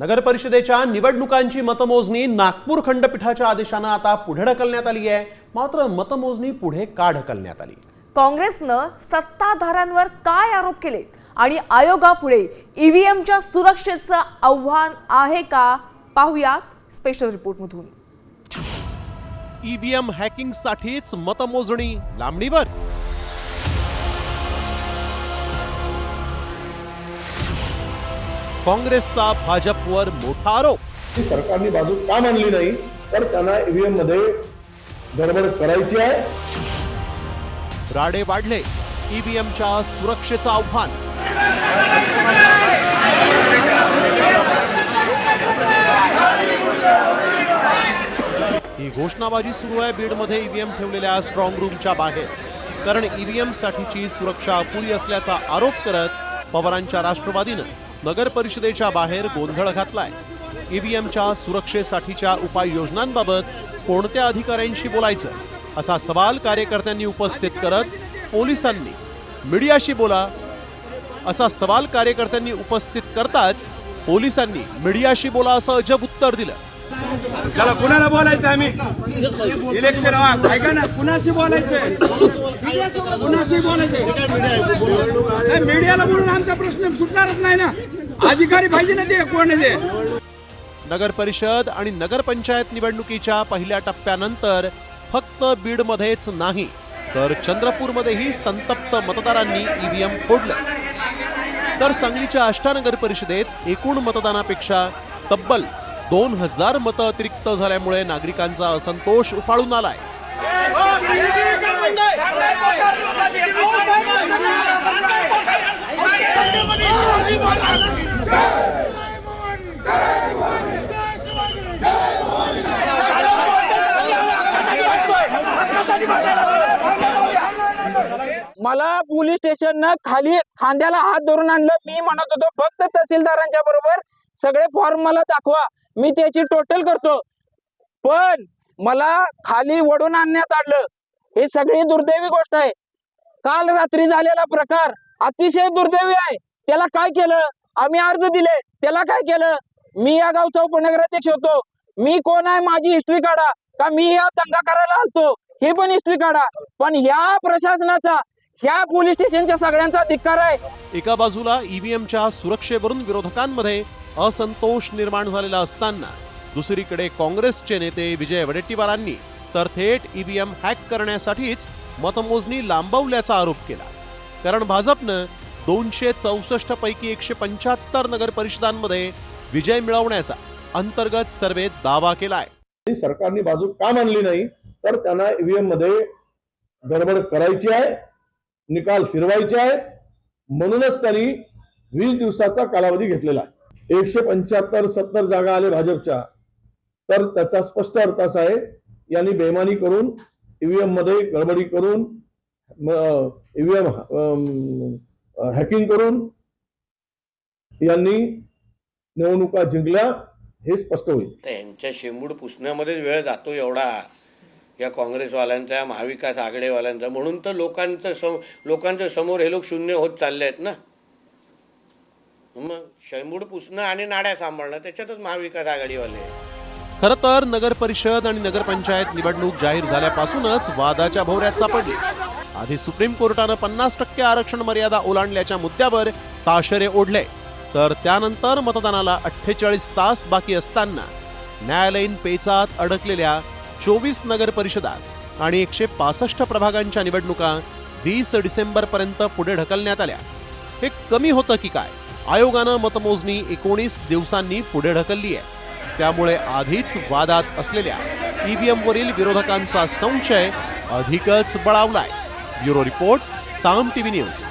नगर परिषदेच्या निवडणुकांची मतमोजणी नागपूर खंडपीठाच्या आदेशानं आता पुढे ढकलण्यात आली आहे. मात्र मतमोजणी पुढे का ढकलण्यात आली? काँग्रेसनं सत्ताधाऱ्यांवर काय आरोप केले? आणि आयोगापुढे ईव्हीएमच्या सुरक्षेचं आव्हान आहे का? पाहुयात स्पेशल रिपोर्टमधून ईव्हीएम हॅकिंग साठीच मतमोजणी लांबणीवर? काँग्रेसचा भाजपवर मोठा आरोप. सरकारने बाजू का मांडली नाही? तर त्यांना ईव्हीएममध्ये गडबड करायची आहे. राडे वाढले. ईव्हीएमच्या सुरक्षेचं आव्हान. ही घोषणाबाजी सुरू आहे. बीडमध्ये ईव्हीएम ठेवलेल्या स्ट्रॉंग रूमच्या बाहेर. कारण ईव्हीएम साठीची सुरक्षा अपुरी असल्याचा आरोप करत पवारांच्या राष्ट्रवादीनं नगर परिषदेच्या बाहेर गोंधळ घातलाय. ईव्हीएमच्या सुरक्षेसाठीच्या उपाययोजनांबाबत कोणत्या अधिकाऱ्यांशी बोलायचं? असा सवाल कार्यकर्त्यांनी उपस्थित करत पोलिसांनी मीडियाशी बोला. असा सवाल कार्यकर्त्यांनी उपस्थित करताच पोलिसांनी मीडियाशी बोला असं अजब उत्तर दिलं. त्याला कुणाला बोलायचं आम्ही? इलेक्शन ऐका ना कुणाशी बोलायचंय? कुणाशी मीडियाला बोलून आमचा प्रश्न सुटणारच नाही ना. अधिकारी पाहिजे ना ते कोण ते? नगर परिषद आणि नगरपंचायत निवडणुकीच्या पहिल्या टप्प्यानंतर फक्त बीडमध्येच नाही तर चंद्रपूरमध्येही संतप्त मतदारांनी ईव्हीएम फोडलं. तर सांगलीच्या अष्टानगर परिषदेत एकूण मतदानापेक्षा तब्बल दोन हजार मतं अतिरिक्त झाल्यामुळे नागरिकांचा असंतोष उफाळून आलाय. मला पोलीस स्टेशननं खाली खांद्याला हात धरून आणलं. मी म्हणत होतो फक्त तहसीलदारांच्या बरोबर सगळे फॉर्म मला दाखवा. मी त्याची टोटल करतो. पण मला खाली वडून आणण्यात आलं. ही सगळी दुर्दैवी गोष्ट आहे. काल रात्री झालेला प्रकार अतिशय दुर्दैवी आहे. त्याला काय केलं? आम्ही अर्ज दिले. त्याला काय केलं? मी या गावचा उपनगराध्यक्ष होतो. मी कोण आहे? माझी हिस्ट्री काढा. का मी या दंगा करायला आलतो? ही पण हिस्ट्री काढा. पण ह्या प्रशासनाचा ह्या पोलीस स्टेशनच्या सगळ्यांचा धिक्कार आहे. एका बाजूला ईव्हीएमच्या सुरक्षेवरून विरोधकांमध्ये असंतोष निर्माण झालेला असताना दुसरीकडे काँग्रेसचे नेते विजय वडेट्टीवारांनी तर थेट ईव्हीएम हॅक करण्यासाठीच मतमोजणी लांबवल्याचा आरोप केला. कारण भाजपनं दोनशे चौसष्ट पैकी एकशे पंच्याहत्तर नगर परिषदांमध्ये विजय मिळवण्याचा अंतर्गत सर्वेत दावा केलाय. सरकारने बाजू का मानली नाही? तर त्यांना ईव्हीएममध्ये गडबड करायची आहे निकाल फिरवायचे आहे. म्हणूनच त्यांनी वीस दिवसाचा कालावधी घेतलेला आहे. एकशे पंच्याहत्तर सत्तर जागा आले भाजपच्या. तर त्याचा स्पष्ट अर्थ असा आहे यांनी बेमानी करून ईव्हीएममध्ये गडबडी करून ईव्हीएम हॅकिंग करून यांनी निवडणुका जिंकल्या हे स्पष्ट होईल. त्यांच्या शेंबूड पुसण्यामध्येच वेळ जातो एवढा. या काँग्रेसवाल्यांचा महाविकास आघाडीवाल्यांचा. म्हणून तर लोकांचं सम लोकांच्या समोर हे लोक शून्य होत चालले आहेत ना. मग शेंबूड पुसणं आणि नाड्या सांभाळणं त्याच्यातच महाविकास आघाडीवाले. आहे. खरं तर नगर परिषद आणि नगरपंचायत निवडणूक जाहीर झाल्यापासूनच वादाच्या भोवऱ्यात सापडली. आधी सुप्रीम कोर्टानं पन्नास टक्के आरक्षण मर्यादा ओलांडल्याच्या मुद्द्यावर ताशेरे ओढले. तर त्यानंतर मतदानाला अठ्ठेचाळीस तास बाकी असताना न्यायालयीन पेचात अडकलेल्या चोवीस नगर परिषदात आणि एकशे पासष्ट प्रभागांच्या निवडणुका वीस डिसेंबर पर्यंत पुढे ढकलण्यात आल्या. हे कमी होतं की काय? आयोगानं मतमोजणी एकोणीस दिवसांनी पुढे ढकलली आहे त्यामुळे आधीच वादात असलेल्या ईव्हीएम वरील विरोधकांचा संशय अधिकच बळावलाय. Bureau report Saam TV news.